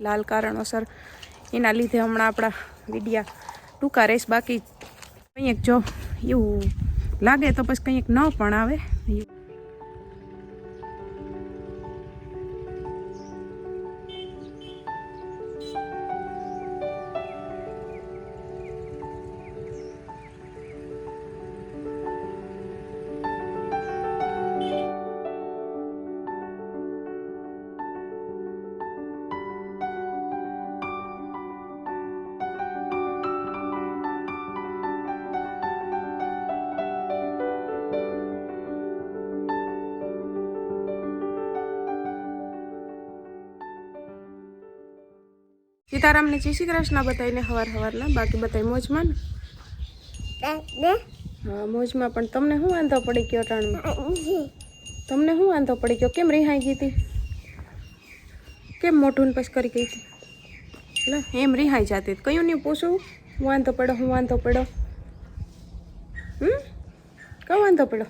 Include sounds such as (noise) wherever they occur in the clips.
લાલ કારણોસર. એના લીધે હમણાં આપણા વિડિયા ટૂંકા રહેશ. બાકી કંઈક જો એવું લાગે તો પછી કંઈક ન પણ આવે. સીતારામને જય શ્રી કૃષ્ણ બતાવીને હવાર હવારના બાકી બતાવી મોજમાં ને? હા મોજમાં પણ તમને શું વાંધો પડી ગયો ટાણમાં તમને શું વાંધો પડી ગયો? કેમ રિહાઈ ગઈ હતી? કેમ મોઢું ને પછી કરી ગઈ હતી? એટલે એમ રિહાઈ જતી. કયું નહીં પૂછું? હું વાંધો પડ્યો હું વાંધો પડો હમ? કયો વાંધો પડો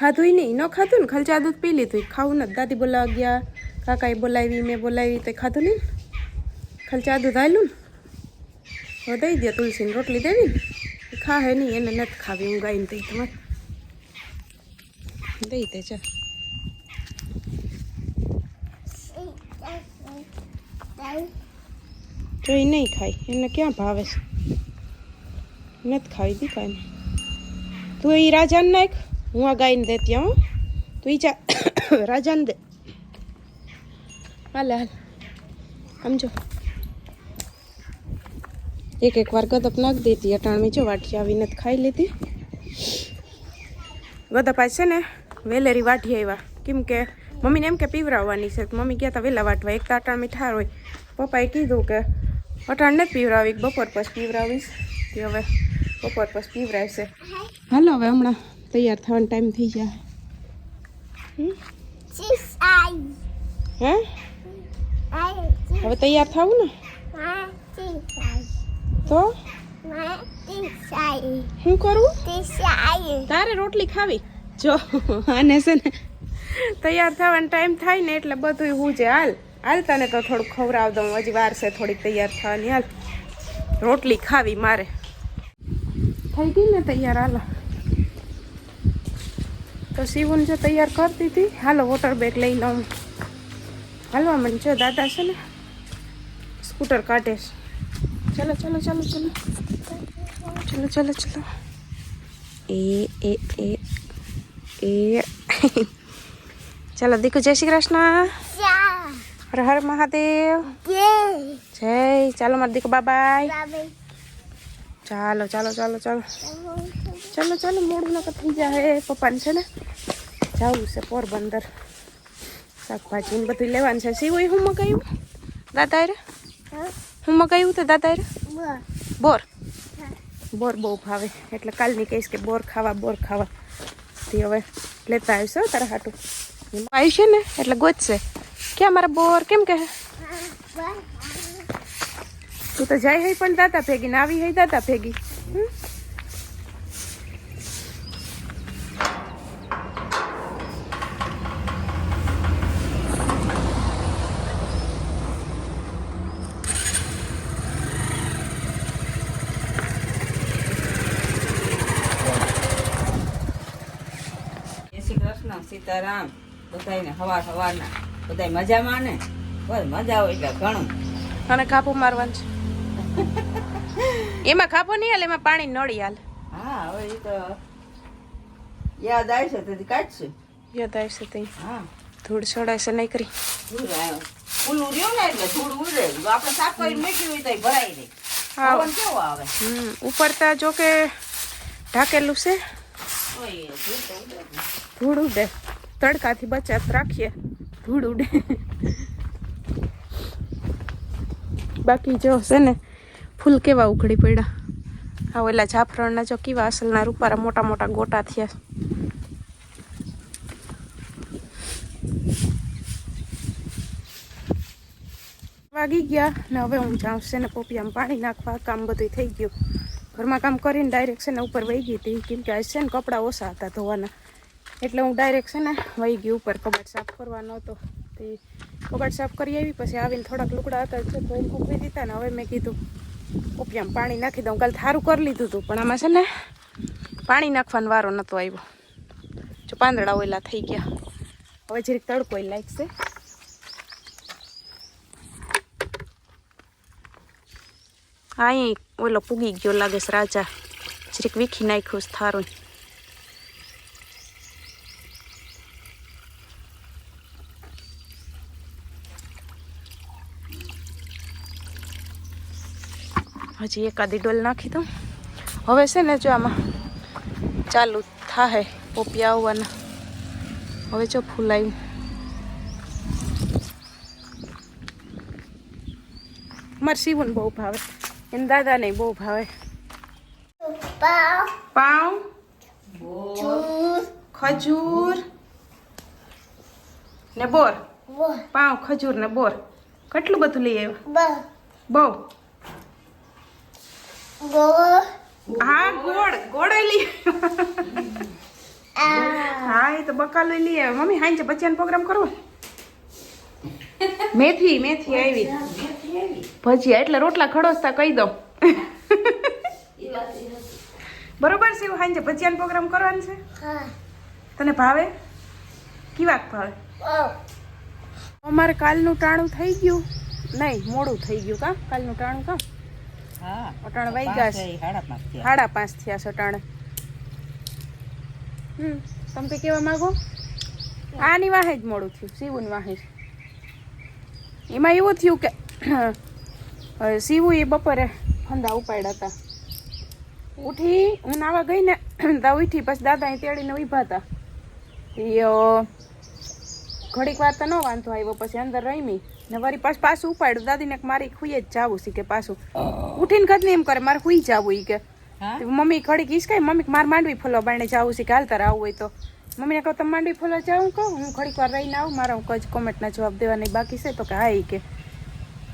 ખાધું નહીં. ન ખાધું ને? ખલચા દૂધ પી લીધું. ખાવું નથી. દાદી બોલાવા ગયા કાકાએ બોલાવી મેં બોલાવી તો ખાધું નહીં? ખાલી ચા દૂધ આવેલું ને દઈ દે તુલસીને રોટલી દેવી ને. ખાહે નહીં, એને નથી ખાવી હું ગાઈને દઈ તમારે દઈ દે ચાલ જો એ નહીં ખાય, એને ક્યાં ભાવે છે? નથી ખાવી દી કાંઈ તું એ રાજાને નાખ, હું આ ગાઈને દેતી હો. તું એ ચા, (coughs) રાજાને દે. હાલે, હાલ. સમજો એક એક વાર ગદપ નાખી દીધી અટાણમી જો વાટી આવીને ખાઈ લીધી. ગદપ છે ને વેલેરી વાટી આવ્યા કેમ કે મમ્મીને એમ કે પીવરાવવાની છે. મમ્મી ગયા હતા વહેલા વાટવા. એક તો અટાણ ઠાર હોય. પપ્પાએ કીધું કે અટાણ ને પીવરાવી બપોર પછી પીવરાવીશ. કે હવે બપોર પછી પીવરાવશે. હાલો હવે હમણાં તૈયાર થવાનો ટાઈમ થઈ જાય હે? હવે તૈયાર થવું ને? તો? શું કરું? તારે રોટલી ખાવી? જો આને છે ને તૈયાર થવાનો ટાઈમ થાય ને એટલે બધું હું છે હાલ હાલ તને તો થોડુંક ખવડાવ દઉં. હજી વાર છે થોડીક તૈયાર થવાની. હાલ રોટલી ખાવી મારે. થઈ ગઈ ને તૈયાર હાલો. તો શિવન જો તૈયાર કરતી હતી હાલો વોટર બેગ લઈ લઉં હાલવા મને જો દાદા છે ને. સ્કૂટર કાઢે છે. ચલો ચલો ચલો ચલો ચલો ચલો ચલો એ એ એ એ ચાલો દીકુ જય શ્રી કૃષ્ણ હર હર મહાદેવ જય ચાલો મારા દીકુ બાબાય ચાલો ચાલો ચાલો ચાલો ચાલો ચાલો મોડું નકર થઈ જાય પપ્પાને છે ને જવું છે પોરબંદર શાકભાજી બધું લેવાનું છે સીવું હું મગાવ્યું દાદા રે હું મગાવ્યું તો દાદા બોર. બોર? બહુ ભાવે. એટલે કાલની કહીશ કે બોર ખાવા બોર ખાવા. તે હવે લેતા આવીશ હો તારા હાટું. આવ્યું છે ને? એટલે ગોતશે. ક્યાં મારા બોર? કેમ કહે તું તો જાય હઈ પણ દાદા ભેગી ને આવી હઈ દાદા ભેગી. હમ? જય શ્રી કૃષ્ણ સીતારામ બધાને સવારના. બધા મજામાં ને? બસ મજા હોય એટલે ઘણું. અને કાપો મારવાનું છે. એમાં કાપો નહીં હાલ એમાં પાણી નળી હાલ. હા હવે એ તો યાદ આવશે તેથી કાઢશે. યાદ આવશે તઈ હા. ધૂળ છોડાશે નહીં કરી. ધૂળ આવ્યો. ખુલ્લું રહ્યું ને એટલે ધૂળ ઉડે આપણે સાફ કરી મૂકી હોય તો ભરાઈ દે હા. કેવો આવે? હમ ઉપર તા જો કે ઢાકેલું છે. તો તો. ધૂળ ઉડે. તડકાથી બચાત રાખીએ. ધૂળ ઉડે. બાકી જો છે ને, ફૂલ કેવા ઉઘડી પડ્યા. હા ઓલા જાફરણના જો કેવા અસલના રૂપારા મોટા મોટા ગોટા થયા. વાગી ગયા ને હવે હું જાઉં છે ને પોપિયામાં પાણી નાખવા. કામ બધું થઈ ગયું. ઘરમાં કામ કરીને ડાયરેક્ટ છે ને ઉપર વહી ગઈ હતી. કેમ કે આજ છે ને કપડાં ઓછા હતા ધોવાના. એટલે હું ડાયરેક્ટ છે ને વહી ગઈ ઉપર, કબાટ સાફ કરવાનો હતો. તે કબાટ સાફ કરી આવી, પછી આવીને થોડાક લુકડા હતા છે ધોઈને મૂકવી દીધા ને હવે મેં કીધું ઉપયામ પાણી નાખી દઉં. કાલે થારું કરી લીધું હતું પણ આમાં છે ને પાણી નાખવાનો વારો નહોતો આવ્યો. જો પાંદડા ઓયલા થઈ ગયા. હવે જરીક તડકો લાગશે અહીં ઓલો પૂગી ગયો લાગે રાજા. જરીક વીખી નાખ્યું થારું હજી એકાદી ડોલ નાખી દઉં. હવે છે ને જો આમાં ચાલુ થાય પોપિયા આવવાના. હવે જો ફૂલાયું. મારે શિવન બહુ ભાવે. એને દાદાને બહુ ભાવે. પાઉં ખજૂર ને બોર. પાઉં ખજૂર ને બોર. કેટલું બધું લઈ આવ્યા? બહુ. હા ગોળ ગોળ લઈ હા એ તો બકાલો લઈ મમ્મી હાઈ બચ્ચાનો પ્રોગ્રામ કરવો? મેથી મેથી આવી. ભજીયા એટલે રોટલા ખડોસતા કહી દો બરોબર છે હાંજે ભજીયાનો પ્રોગ્રામ કરવાનો છે? તને ભાવે? કીવાક ભાવે? અમારે કાલનું ટાણું થઈ ગયું. નહીં મોડું થઈ ગયું કા? કાલનું ટાણું કા? અટાણ વાગ્યા છે સાડા પાંચ થયા. છે અટાણે. હમ તમે કહેવા માંગો? આની વાહે જ મોડું થયું સીવુની વાહે જ. એમાં એવું થયું કે અ, એ બપોરે ફંદા ઉપાડ્યા હતા. ઉઠી હું નાવા ગઈ ને તા ઉઠી પછી દાદા તેડીને ઊભા હતા. એ ઘડીક વાર તો ન વાંધો આવ્યો પછી અંદર રમી. ને વળી પાછું પાછું ઉપાડ્યું. દાદીને મારી ખુઈ જ જાવું છે કે પાછું. ઉઠીને કદ એમ કરે મારે હુઈ જાવું કે. મમ્મી ઘડીક ઈસ કઈ મમ્મી મારે માંડવી ફોલો બાણે જાવું છે કે હાલ તારે આવું હોય તો. મમ્મીને કહું તમે માંડવી ફોલો જાઉં કહું? હું ઘડીક વાર રહીને આવું મારા હું કજ કોમેન્ટના જવાબ દેવાની બાકી છે. તો કે હા કે.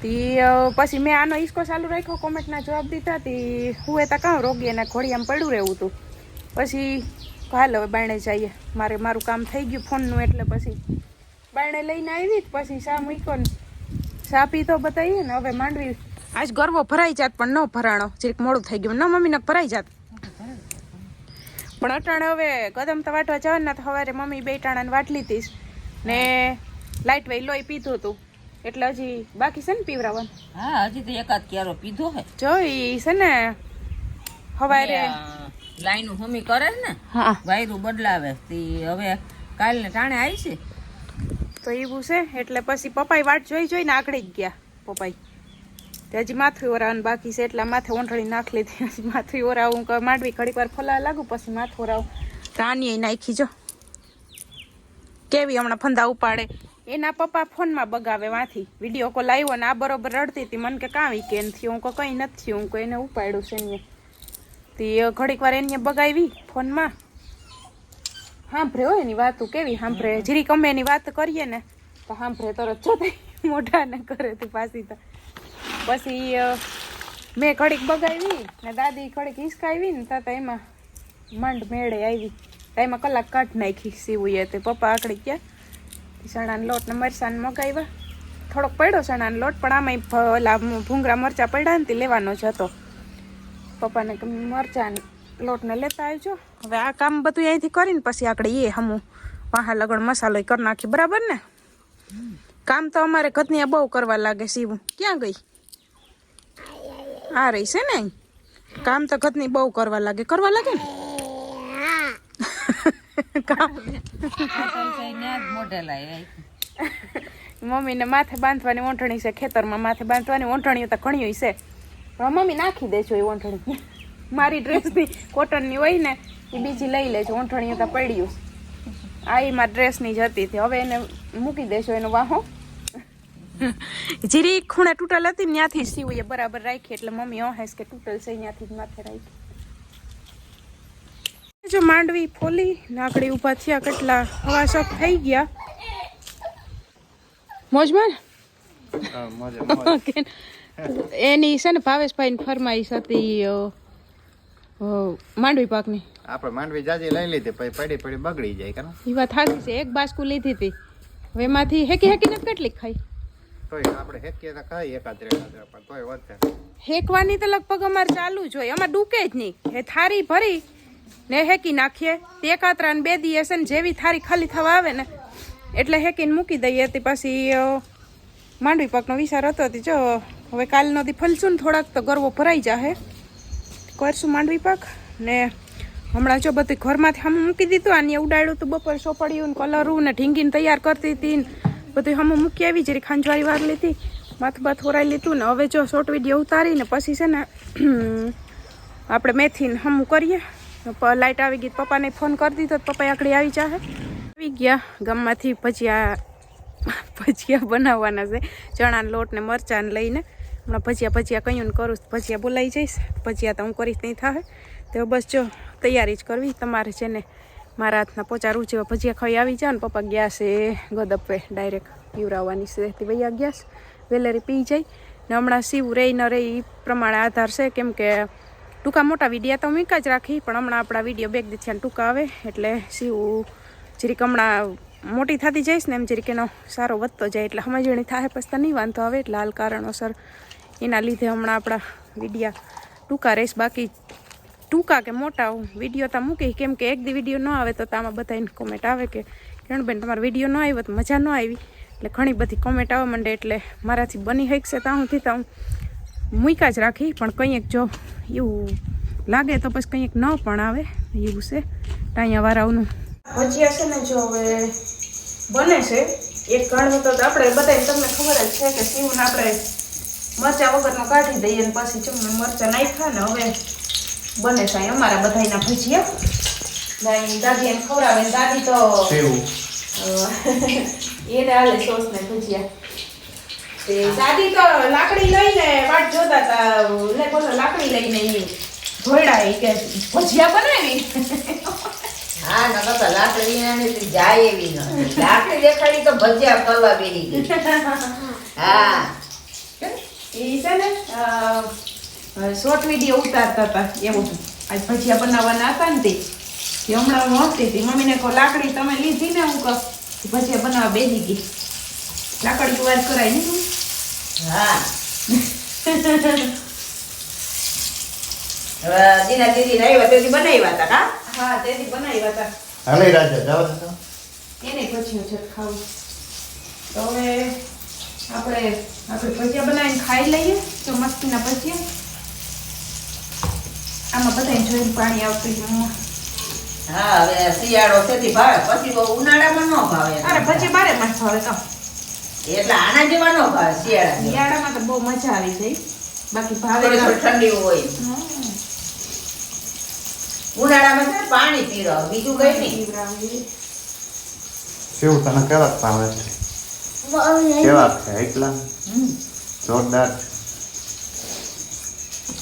તી પછી મેં આનો ઈસકો ચાલુ રાખ્યો કોમેન્ટના જવાબ દીધા. તી હું એ તા કાં રોગી અને આમ પડ્યું રહેવું હતું પછી હાલ હવે બાણે જઈએ. મારે મારું કામ થઈ ગયું ફોનનું એટલે પછી. બાણે લઈને આવી પછી શા મૂક્યો ને? ચા પી તો બતાવીએ ને હવે માંડવી. આજ ગરવો ભરાઈ જાત પણ ન ભરાણો. જરીક મોડું થઈ ગયું. ન મમ્મીને ભરાઈ જાત. પણ અટાણે હવે કદમ તો વાટવા જવાના તો સવારે મમ્મી બે ટાણાને વાટ લીધી ને લાઇટ વેઈ લોહી પીધું હતું એટલે હજી બાકી છે ને પીવરાવાનું? હા હજી તો એકાદ ક્યારો પીધો હે. જો ઈ છે ને સવારે લાઈન હમી કરે ને હા. વાયરું બદલાવે. તી હવે કાલને ટાણે આવી છે? તો એવું છે, એટલે પછી પપ્પાઈ વાટ જોઈ જોઈને આકડી જ ગયા પપ્પાઈ તે હજી માથું ઓરાવાનું બાકી છે, એટલે માથે ઓંઠળી નાખ લીધી હજી માથું ઓરાવું માંડવી ઘડીક વાર ફોલા લાગુ, પછી માથું ઓરાવું. તો નાખી જો. કેવી હમણાં ફંદા ઉપાડે. એના પપ્પા ફોનમાં બગાવે વાથી. વીડિયો કોલ આવ્યો ને આ બરોબર રડતી હતી. મને કે કાં કે નથી હું કંઈ નથી થયું. હું કોઈ એને ઉપાડ્યું છે એને. તે ઘડીક વાર એને બગાવી ફોનમાં. સાંભળે હોય એની વાતો કેવી સાંભળે જીરીક અમે એની વાત કરીએ ને તો સાંભળે તરત થઈ મોઢા ને કરે તું પાછી તો. પછી મેં ઘડીક બગાવી ને દાદી ઘડીક હિસકાવી ને તો એમાં માંડ મેળે આવી. તો એમાં કલાક કાઢ નાખી સીવું તે. પપ્પા આકડી ગયા. ચણાનો લોટ ને મરચાં મગાવ્યા થોડોક પડ્યો ચણાનો લોટ પણ આમાં ભૂંગરા મરચાં પડ્યા ને તે લેવાનો જ હતો. પપ્પાને મરચાં લોટને લેતા આવજો. હવે આ કામ બધું અહીંથી કરીને પછી આપણે એ હમું વાહા લગણ મસાલો કરી નાખી બરાબર ને? કામ તો અમારે ઘરની બહુ કરવા લાગે સીવું ક્યાં ગઈ? આ રહી છે ને કામ તો ઘરની બહુ કરવા લાગે. કરવા લાગે ને? (laughs) કામ મમ્મીને માથે બાંધવાની ઓંઠણી છે ખેતરમાં. માથે બાંધવાની ઓંઠણીઓ તો ઘણી છે. મમ્મી નાખી દેજો એ ઓંઠણી મારી ડ્રેસની કોટનની હોય ને એ બીજી લઈ લેજો. ઓંઠણીઓ તો પડ્યું. આ એ મારી ડ્રેસની જ હતી તે. હવે એને મૂકી દેજો એનો વાહો. જીરી ખૂણે તૂટલ હતી ત્યાંથી જ સીવું. એ બરાબર રાખી. એટલે મમ્મી ઓહેસ કે તૂટલ છે ત્યાંથી જ માથે રાખી. જો માંડવી ફોલી નાકડી ઊભા થયા કેટલા હવા શોખ થઈ ગયા. મોજમાં? (laughs) એની છે ને ભાવેશભાઈ ફરમાઈશ હતી માંડવી પાકની. આપણે માંડવી જાજી લઈ લીધી પછી પડી પડી બગડી જાય કારણ એ વાત સાચી છે એક બાસ્કુ લીધી હતી. હવે એમાંથી હેકી હેકીને કેટલી ખાઈ. તોય આપણે હેકીએ તો ખાઈ એકાદ એકાદ પણ તોય વધે. હેકવાની તો લગભગ અમારે ચાલુ જ હોય અમારે ડૂકે જ નહીં. એ થારી ભરી ને હેકી નાખીએ. તે એકાત્રા ને બે દી હશે ને જેવી થારી ખાલી થવા આવે ને એટલે હેકીને મૂકી દઈએ. તે પછી માંડવી પાકનો વિચાર હતો જો હવે કાલનો દી ફલશું ને થોડાક તો ગરવો ભરાઈ જાહે. કરશું માંડવી પાક. ને હમણાં જો બધું ઘરમાંથી હમ મૂકી દીધું, આની ઉડાડ્યું હતું બપોર સોપડ્યું ને કલરું ને ઢીંગીને તૈયાર કરતી હતી ને બધું હમ મૂકી આવી, જરી ખાંજવારી વાર લીધી. માથું બાથ હોરાઈ લીધું ને હવે જો શોર્ટ વીડિયો ઉતારીને પછી છે ને આપણે મેથીને હમું કરીએ. લાઇટ આવી ગઈ પપ્પાને ફોન કરી દીધો પપ્પા આકડી આવી જાહે. આવી ગયા, ગામમાંથી ભજીયા ભજીયા બનાવવાના છે, ચણાના લોટ ને મરચાં લઈને. હમણાં ભજીયા ભજીયા કહ્યું ને કરું, ભજીયા બોલાવી જઈશ. ભજીયા તો હું કરીશ નહીં થાય તો બસ જો, તૈયારી જ કરવી. તમારે છે ને, મારા હાથના પોચા જેવા ભજીયા ખાઈ આવી જાવ ને, પપ્પા ગયા છે ગદપે ડાયરેક્ટ પીવરાવવાની છે. વૈયા ગયા છે વેલેરી પી જાય. ને હમણાં સીવું રહી ન રહી એ પ્રમાણે આધાર છે. કેમ કે ટૂંકા મોટા વિડીયા તો મૂકા જ રાખી, પણ હમણાં આપણા વીડિયો બેગ દીધા ટૂંકા આવે, એટલે સીવું જરીક હમણાં મોટી થતી જઈશ ને, એમ જરીક એનો સારો વધતો જાય, એટલે સમજણી થાય પછી નહીં વાંધો આવે, એટલે હાલ કારણોસર એના લીધે હમણાં આપણા વિડીયા ટૂંકા રહીશ. બાકી ટૂંકા કે મોટા વીડિયો ત્યાં મૂકી, કેમ કે એક દી વીડિયો ન આવે તો તામાં બધાને કોમેન્ટ આવે કે, કિરણબેન, તમારો વીડિયો ન આવ્યો તો મજા ન આવી. એટલે ઘણી બધી કોમેન્ટ આવવા માંડે એટલે મારાથી બની શકશે ત્યાં સુધી તો હું મૂક્યા જ રાખી. પણ કંઈક જો એવું લાગે તો પછી કંઈક ન પણ આવે, એવું છે. ટાઈયા વારાઓનું ભજીયા છે ને જો હવે બને છે. એક ઘણું તો આપણે બધા તમને ખબર જ છે કે સીવને આપણે મરચા વગરનો કાઢી દઈએ અને પછી ચમને મરચા નાખ્યા ને હવે બને છે અમારા બધાના ભજીયા. ને દાદી એમ ખવડાવે ને દાદી તો એને હાલે સોસ ને ભજીયા. તે દાદી તો લાકડી લઈને વાટ જોતા હતા લે બોલો લાકડી લઈને એ ધોયડા એ કે ભજીયા બનાવી હા નકર તો લાકડી નથી જાય એવી ન લાકડી દેખાડી તો ભજીયા કરવા બેરી (laughs) હા. ઈ છે ને શોર્ટ વીડિયો ઉતારતા હતા એવું આજ ભજીયા બનાવવાના હતા ને તે. હમણાં હું હતી મમ્મીને કહો લાકડી તમે લીધી ને હું કહું. ભજીયા બનાવવા બેસી ગઈ. લાકડી વાર કરાય ને તું? હા. જીના દીદી આવ્યા તેથી બનાવ્યા હતા હા તેથી બનાવ્યા હતા. હાલે રાજા જવા એને પછી છે ખાવું તો હવે આપણે આપણે ભજીયા બનાવીને ખાઈ લઈએ તો મસ્તીના ભજીયા. આમાં બધાને જોઈને પાણી આવતું જ હા હવે શિયાળો તેથી ભાવે પછી બહુ ઉનાળામાં ન ભાવે. અરે પછી બારે માં ભાવે તો. એટલે આના જેવા ન ભાવે શિયાળા. શિયાળામાં તો બહુ મજા આવી જાય. બાકી ભાવે ઠંડી હોય. ઉનાળામાં છે ને પાણી પીરો બીજું કઈ નહીં. સેવું તને કેવા ભાવે છે? કેવા છે? એટલા જોરદાર.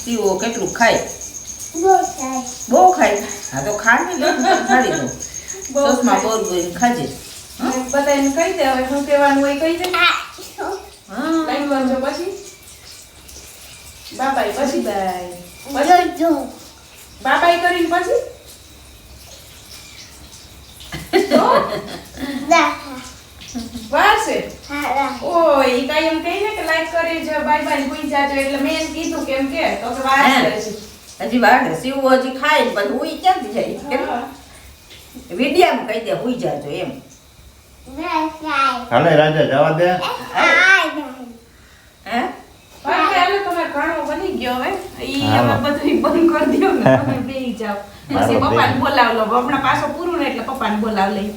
પીવો કેટલું ખાય? બહુ ખાય. હા તો ખાડ ખાડી દો બહુ બોર બોર ખાજે. બધાને કહી દે હવે શું કહેવાનું હોય કહી દે. હા. ટાઈમ વાંચો પછી. બાબાઈ પછી. બાય. પછી બાબાઈ કરીને પછી. તો વાર છે ઈ કાંઈ એમ કહી ને કે લાઈક કરી જો બાય બાય ભૂઈ જાજો એટલે મેં એમ કીધું કેમ કે તો કે વાર છે હજી. વાર સીવો હજી ખાય પણ હુઈ ક્યાંથી જાય? હા. વિડિયામાં કહી દે હુઈ જાજો એમ. હાલે રાજા જવા દે. હે. તમારે ઘણો બની ગયો હવે. ઈ. હવે બધું બંધ કરી દો ને તમે બેહી જાવ પછી પપ્પાને બોલાવ લો હમણાં પાછો પૂરું ને એટલે પપ્પાને બોલાવ લઈ.